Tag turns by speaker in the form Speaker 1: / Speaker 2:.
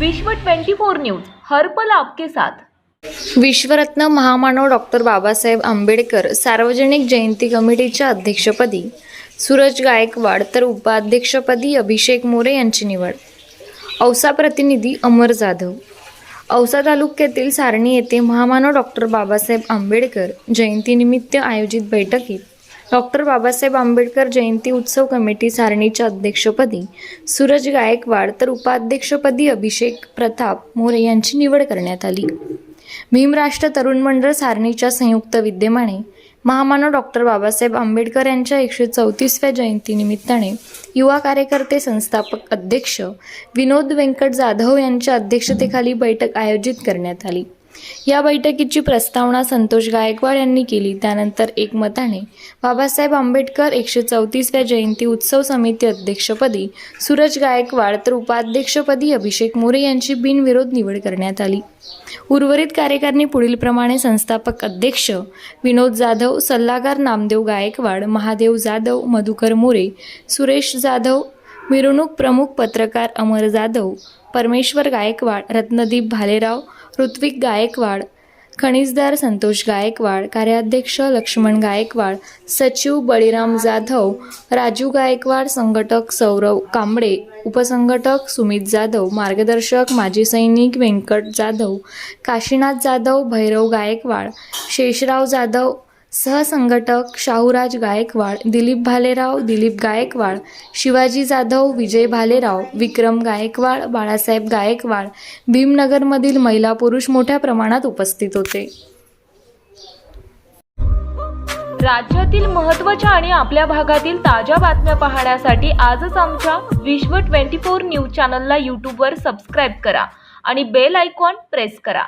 Speaker 1: विश्व 24 न्यूज हरपल आपके साथ.
Speaker 2: विश्वरत्न महामानव डॉक्टर बाबासाहेब आंबेडकर सार्वजनिक जयंती कमिटीच्या अध्यक्षपदी सूरज गायकवाड तर उपाध्यक्षपदी अभिषेक मोरे यांची निवड. औसा प्रतिनिधी अमर जाधव. औसा तालुक्यातील सारणी येथे महामानव डॉक्टर बाबासाहेब आंबेडकर जयंतीनिमित्त आयोजित बैठकीत डॉक्टर बाबासाहेब आंबेडकर जयंती उत्सव कमिटी सारणीच्या अध्यक्षपदी. सूरज गायकवाड तर उपाध्यक्षपदी अभिषेक प्रताप मोरे यांची निवड करण्यात आली. भीमराष्ट्र तरुण मंडळ सारणीच्या संयुक्त विद्यमाने महामानव डॉक्टर बाबासाहेब आंबेडकर यांच्या एकशे चौतीसव्या जयंतीनिमित्ताने युवा कार्यकर्ते संस्थापक अध्यक्ष विनोद व्यंकट जाधव यांच्या अध्यक्षतेखाली बैठक आयोजित करण्यात आली. या बैठकीची प्रस्तावना संतोष गायकवाड यांनी केली. त्यानंतर एकमताने बाबासाहेब आंबेडकर एकशे चौतीसव्या जयंती उत्सव समिती अध्यक्षपदी सूरज गायकवाड तर उपाध्यक्षपदी अभिषेक मोरे यांची बिनविरोध निवड करण्यात आली. उर्वरित कार्यकारिणी पुढीलप्रमाणे संस्थापक अध्यक्ष विनोद जाधव सल्लागार नामदेव गायकवाड महादेव जाधव मधुकर मोरे सुरेश जाधव मिरवणूक प्रमुख पत्रकार अमर जाधव परमेश्वर गायकवाड रत्नदीप भालेराव ऋत्विक गायकवाड खनिजदार संतोष गायकवाड कार्याध्यक्ष लक्ष्मण गायकवाड सचिव बळीराम जाधव राजू गायकवाड संघटक सौरव कांबळे उपसंघटक सुमित जाधव मार्गदर्शक माजी सैनिक व्यंकट जाधव काशीनाथ जाधव भैरव गायकवाड शेषराव जाधव सहसंघटक शाहूराज गायकवाड दिलीप भालेराव दिलीप गायकवाड शिवाजी जाधव विजय भालेराव विक्रम गायकवाड बाळासाहेब गायकवाड भीमनगरमधील महिला पुरुष मोठ्या प्रमाणात उपस्थित होते.
Speaker 1: राज्यातील महत्त्वाच्या आणि आपल्या भागातील ताज्या बातम्या पाहण्यासाठी आजच आमच्या विश्व 24 न्यूज चॅनलला यूट्यूबवर सबस्क्राईब करा आणि बेल आयकॉन प्रेस करा.